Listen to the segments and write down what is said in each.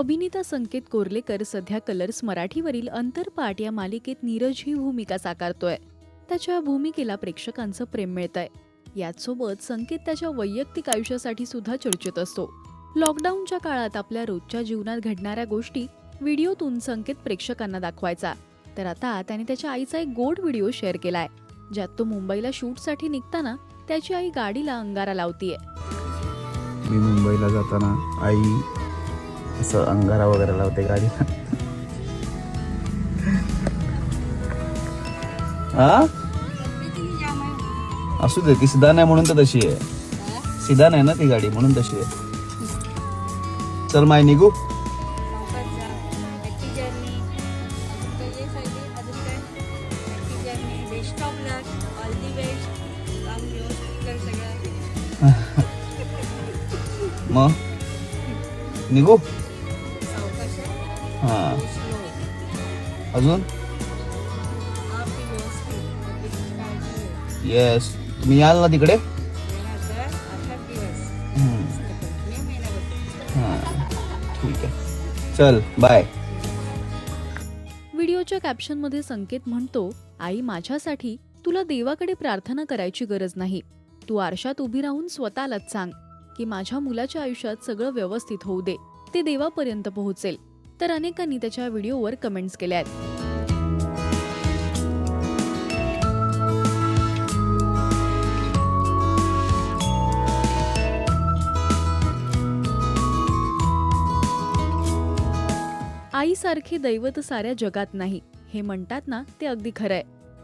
अभिनेता संकेत कोर्लेकर सध्या कलर्स मराठीवरील अंतरपाठ या मालिकेत नीरज ही भूमिका साकारतोय. त्याच्या भूमिकेला प्रेक्षकांचं प्रेम मिळतंय. याचसोबत संकेत त्याच्या वैयक्तिक आयुष्यासाठी सुद्धा चर्चेत असतो. लॉकडाऊनच्या काळात आपल्या रोजच्या जीवनात घडणाऱ्या गोष्टी व्हिडिओतून संकेत प्रेक्षकांना दाखवायचा. तर आता त्याने त्याच्या आईचा एक गोड व्हिडिओ शेअर केलाय. ज्यात तो मुंबईला शूटसाठी निघताना त्याची आई गाडीला अंगारा लावतीये. मी मुंबईला जाताना आई असं अंगारा वगैरे लावते गाडीला हा? असू दे ती सिधा नाही म्हणून तर तशी आहे. सिधा नाही ना ती गाडी म्हणून तशी आहे. चल माय निघू? मग? निघू? हा. अजून? येस तुम्ही याल ना तिकडे? हा. ठीक आहे. चल बाय व्हिडिओच्या कॅप्शनमध्ये संकेत म्हणतो आई माझ्यासाठी तुला देवाकडे प्रार्थना करायची गरज नाही. तू आरशात उभी राहून स्वतःलाच सांग की माझ्या मुलाच्या आयुष्यात सगळं व्यवस्थित होऊ दे. ते देवापर्यंत पोहोचेल. तर अनेकांनी त्याच्या व्हिडिओवर कमेंट्स केल्या आहेत. आईसारखे दैवत साऱ्या जगात नाही हे म्हणतात ना ते अगदी खरंय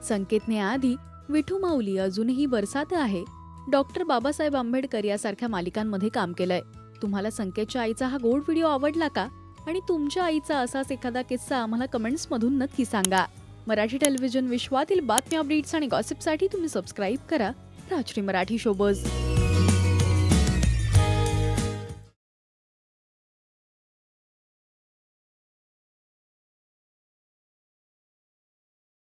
संकेतने आधी विठू माऊली अजूनही बरसात आहे. डॉक्टर बाबासाहेब आंबेडकर यासारख्या मालिकांमध्ये काम केलंय. तुम्हाला संकेतच्या आईचा हा गोड व्हिडिओ आवडला का? आणि तुमच्या आईचा असाच एखादा किस्सा आम्हाला कमेंट्समधून नक्की सांगा. मराठी टेलिव्हिजन विश्वातील बातम्या अपडेट्स आणि गॉसिपसाठी तुम्ही सबस्क्राईब करा. राजश्री मराठी शोबज